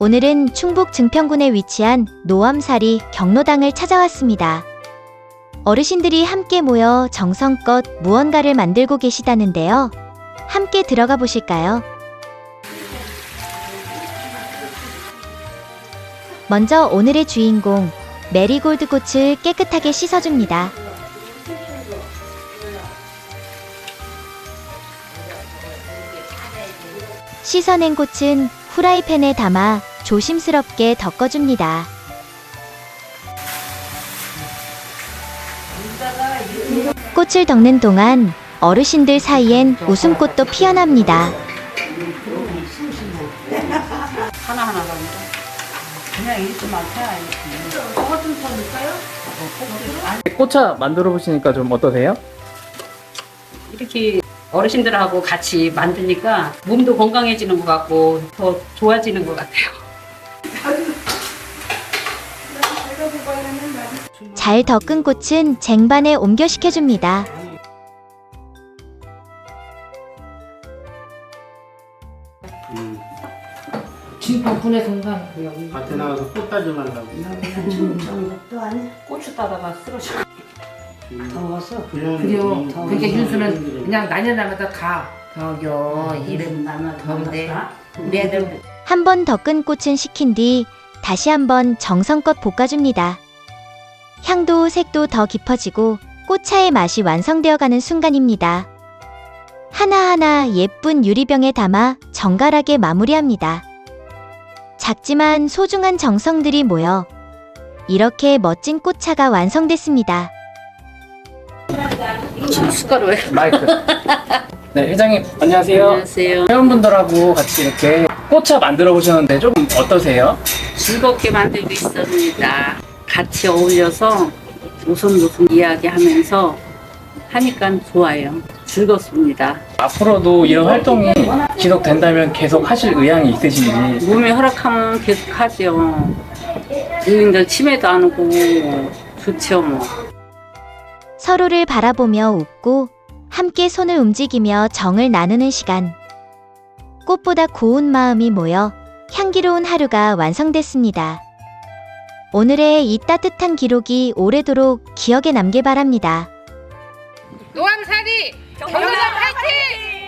오늘은 충북 증평군에 위치한 노암사리 경로당을 찾아왔습니다. 어르신들이 함께 모여 정성껏 무언가를 만들고 계시다는데요. 함께 들어가 보실까요? 먼저 오늘의 주인공 메리골드 꽃을 깨끗하게 씻어줍니다. 씻어낸 꽃은 후라이팬에 담아 조심스럽게 덮어줍니다. 꽃을 덮는 동안 어르신들 사이엔 웃음꽃도 피어납니다. 하나하나 그냥 이렇게만 해야 이렇게 꽃차 만들어 보시니까 좀 어떠세요? 이렇게 어르신들하고 같이 만드니까 몸도 건강해지는 것 같고 더 좋아지는 것 같아요. 잘 덮은 꽃은 쟁반에 옮겨시켜줍니다. 진평군의 동산 밭에 나가서 꽃 따지 말라고. 고추 따다가 쓰러져. 더워서 그냥 그래요. 이- 그러니까 이- 윤수는 그냥 난년날마다 가. 저겨 이름 더운데 우리 애들 한번 덮은 꽃은 식힌 뒤 다시 한번 정성껏 볶아줍니다. 향도 색도 더 깊어지고 꽃차의 맛이 완성되어가는 순간입니다. 하나하나 예쁜 유리병에 담아 정갈하게 마무리합니다. 작지만 소중한 정성들이 모여 이렇게 멋진 꽃차가 완성됐습니다. 숟가루 왜? 마이크. 네, 회장님 안녕하세요. 안녕하세요. 회원분들하고 같이 이렇게 꽃차 만들어 보셨는데 좀 어떠세요? 즐겁게 만들고 있습니다. 같이 어울려서 웃음 웃음 이야기하면서 하니까 좋아요. 즐겁습니다. 앞으로도 이런 활동이 지속된다면 계속 하실 의향이 있으신지 몸이 허락하면 계속 하죠. 주민들 치매도 안 오고 좋죠 뭐. 서로를 바라보며 웃고 함께 손을 움직이며 정을 나누는 시간. 꽃보다 고운 마음이 모여 향기로운 하루가 완성됐습니다. 오늘의 이 따뜻한 기록이 오래도록 기억에 남길 바랍니다. 노암사리 경로당 파이팅!